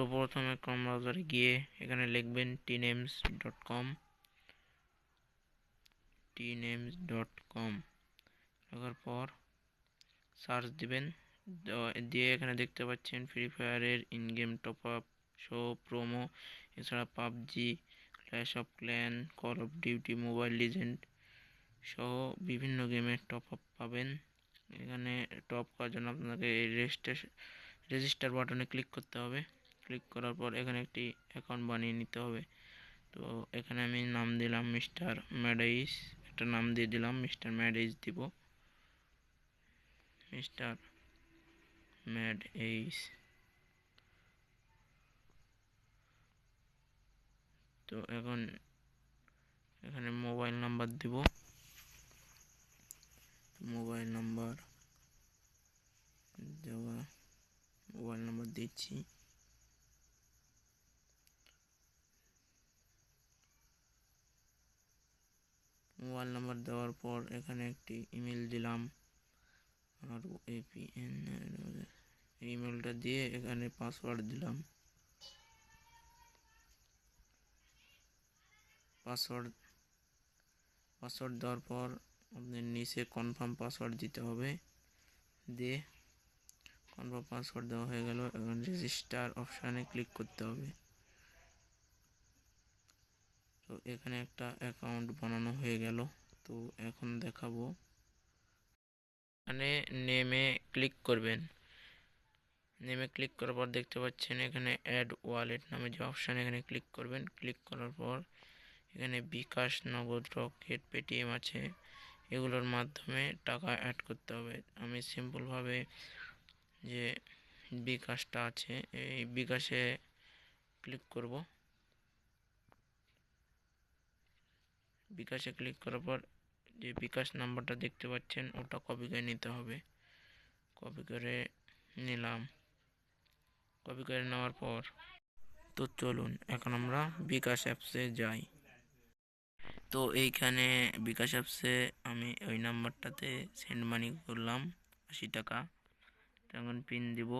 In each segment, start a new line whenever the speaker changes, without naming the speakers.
তো প্রথমে ক্রম ব্রাউজারে গিয়ে এখানে লিখবেন টিনেমস ডট কম টিনেমস ডট কম লেখার পর সার্চ দিবেন দিয়ে এখানে দেখতে পাচ্ছেন ফ্রি ফায়ারের in game top up show promo এছাড়া PUBG Clash of Clans Call of Duty Mobile Legend সহ বিভিন্ন গেমের টপ আপ পাবেন। এখানে টপ করার জন্য আপনাকে রেজিস্ট্রেশন রেজিস্টার বাটনে ক্লিক করতে হবে। ক্লিক করার পর এখানে একটি অ্যাকাউন্ট বানিয়ে নিতে হবে। তো এখানে আমি নাম দিলাম মিস্টার ম্যাডাইস একটা নাম দিয়ে দিলাম মিস্টার ম্যাডাইস দিব। মিস্টার ম্যাড এইস তো এখন এখানে মোবাইল নাম্বার দিব। মোবাইল নাম্বার দেওয়া মোবাইল নাম্বার দিচ্ছি। মোবাইল নাম্বার দেওয়ার পর এখানে একটি ইমেল দিলাম। আর এপিএন ইমেলটা দিয়ে এখানে পাসওয়ার্ড দিলাম। পাসওয়ার্ড পাসওয়ার্ড দেওয়ার পর আপনার নিচে কনফার্ম পাসওয়ার্ড দিতে হবে। দিয়ে কনফার্ম পাসওয়ার্ড দেওয়া হয়ে গেল। এখন রেজিস্টার অপশানে ক্লিক করতে হবে। তো এখানে একটা অ্যাকাউন্ট বানানো হয়ে গেল। তো এখন দেখাবো। এখানে নেমে ক্লিক করবেন। নেমে ক্লিক করার পর দেখতে পাচ্ছেন এখানে অ্যাড ওয়ালেট নামে যে অপশান এখানে ক্লিক করবেন। ক্লিক করার পর এখানে বিকাশ নগদ রকেট, পেটিএম আছে। এগুলোর মাধ্যমে টাকা অ্যাড করতে হবে। আমি সিম্পলভাবে যে বিকাশটা আছে, এই বিকাশে ক্লিক করব। বিকাশে ক্লিক করার পর যে বিকাশ নাম্বারটা দেখতে পাচ্ছেন, ওটা কপি করে নিতে হবে। কপি করে নিলাম। কপি করে নেওয়ার পর তো চলুন, এখন আমরা বিকাশ অ্যাপসে যাই। তো এইখানে বিকাশ অ্যাপসে আমি ওই নাম্বারটাতে সেন্ড মানি করলাম, আশি টাকা। তখন পিন দিব।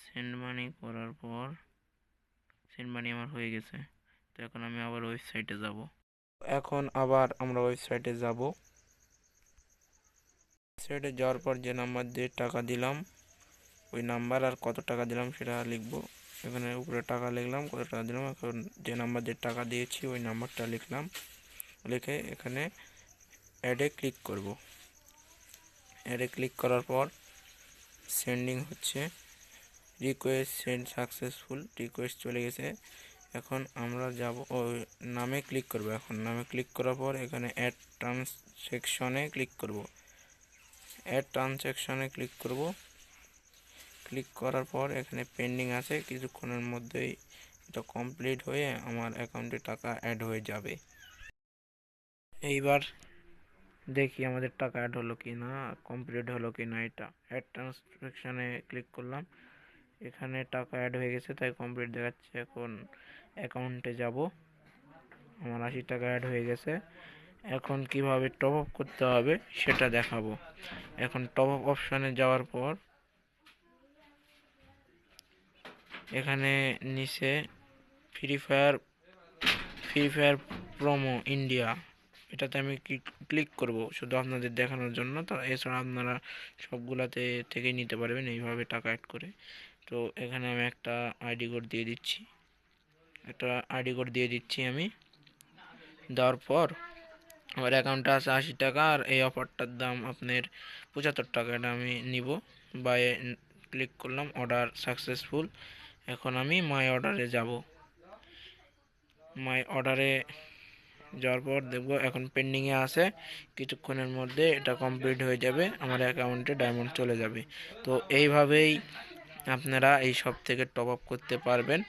সেন্ড মানি করার পর, সেন্ড মানি আমার হয়ে গেছে। তো এখন আমি আবার ওয়েবসাইটে যাব। এখন আবার আমরা ওয়েবসাইটে যাব। ওয়েবসাইটে যাওয়ার পর যে নাম্বার দিয়ে টাকা দিলাম, ওই নাম্বার আর কত টাকা দিলাম সেটা লিখব। এখানে উপরে টাকা লিখলাম, কত টাকা দিলাম, এখন যে নাম্বার দিয়ে টাকা দিয়েছি, ওই নাম্বারটা লিখলাম। লিখে এখানে অ্যাডে ক্লিক করব। অ্যাডে ক্লিক করার পর সেন্ডিং হচ্ছে। রিকোয়েস্ট সেন্ড সাকসেসফুল রিকোয়েস্ট চলে গেছে। এখন আমরা যাব, ওই নামে ক্লিক করব। এখন নামে ক্লিক করার পর এখানে অ্যাড ট্রান্সেকশনে ক্লিক করব। অ্যাড ট্রানজ্যাকশনে ক্লিক করব। ক্লিক করার পর এখানে পেন্ডিং আছে, কিছুক্ষণের মধ্যেই এটা কমপ্লিট হয়ে আমার অ্যাকাউন্টে টাকা অ্যাড হয়ে যাবে। এইবার দেখি আমাদের টাকা অ্যাড হলো কি না কমপ্লিট হলো কি না এটা অ্যাড ট্রান্সফ্যাকশানে ক্লিক করলাম। এখানে টাকা অ্যাড হয়ে গেছে, তাই কমপ্লিট দেখাচ্ছে এখন অ্যাকাউন্টে যাব। আমার আশি টাকা অ্যাড হয়ে গেছে। এখন কীভাবে টপ আপ করতে হবে সেটা দেখাবো। এখন টপ আপ অপশানে যাওয়ার পর এখানে নিচে Free Fire Free Fire promo India এটাতে আমি ক্লিক করব শুধু আপনাদের দেখানোর জন্য। তো এছাড়া আপনারা সবগুলাতে থেকেই নিতে পারবেন এইভাবে টাকা অ্যাড করে। তো এখানে আমি একটা আইডি কোড দিয়ে দিচ্ছি। একটা আইডি কোড দিয়ে দিচ্ছি আমি। দেওয়ার পর আমার অ্যাকাউন্টে আছে আশি টাকা আর এই অফারটার দাম আপনার পঁচাত্তর টাকা। এটা আমি নিব। বাই ক্লিক করলাম অর্ডার সাকসেসফুল এখন আমি মাই অর্ডারে যাব। মাই অর্ডারে যাওয়ার পর দেখব এখন পেন্ডিংয়ে আছে। কিছুক্ষণের মধ্যে এটা কমপ্লিট হয়ে যাবে। আমার অ্যাকাউন্টে ডায়মন্ড চলে যাবে। তো এইভাবেই আপনারা এই সব থেকে টপ আপ করতে পারবেন।